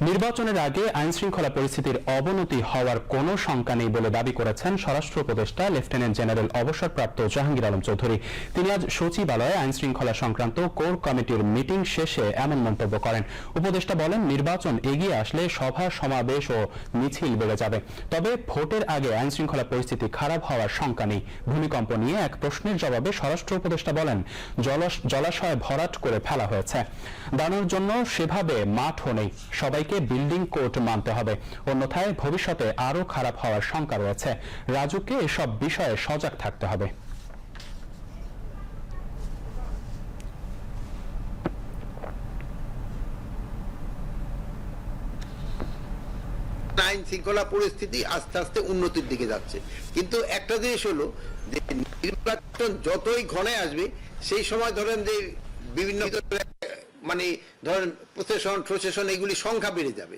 নির্বাচনের আগে আইন শৃঙ্খলা পরিস্থিতির অবনতি হওয়ার কোনো শঙ্কা নেই বলে দাবি করেছেন স্বরাষ্ট্র উপদেষ্টা লেফটেন্যান্ট জেনারেল অবসরপ্রাপ্ত জাহাঙ্গীর আলম চৌধুরী। তিনি আজ সচিবালয়ে আইন শৃঙ্খলা সংক্রান্ত কোর কমিটির মিটিং শেষে এমন মন্তব্য করেন। উপদেষ্টা বলেন, নির্বাচন এগিয়ে আসলে সভা, সমাবেশ ও মিছিল বেড়ে যাবে। তবে ভোটের আগে আইন শৃঙ্খলা পরিস্থিতি খারাপ হওয়ার শঙ্কা নেই। ভূমিকম্প নিয়ে এক প্রশ্নের জবাবে স্বরাষ্ট্র উপদেষ্টা বলেন, জলাশ- জলাশয় ভরাট করে ফেলা হয়েছে। দানোর জন্য সেভাবে মাঠও নেই। সবাইকে বিল্ডিং কোড মানতে হবে। অন্যথায় ভবিষ্যতে আরও খারাপ হওয়ার শঙ্কা রয়েছে। রাজুকে এসব বিষয়ে সজাগ থাকতে হবে। আইন শৃঙ্খলা পরিস্থিতি আস্তে আস্তে উন্নতির দিকে যাচ্ছে। কিন্তু একটা জিনিস হলো যে নির্বাচন যতই ঘনে আসবে, সেই সময় ধরেন যে বিভিন্ন মানে ধরেন প্রসেশন প্রশাসন এগুলি সংখ্যা বেড়ে যাবে।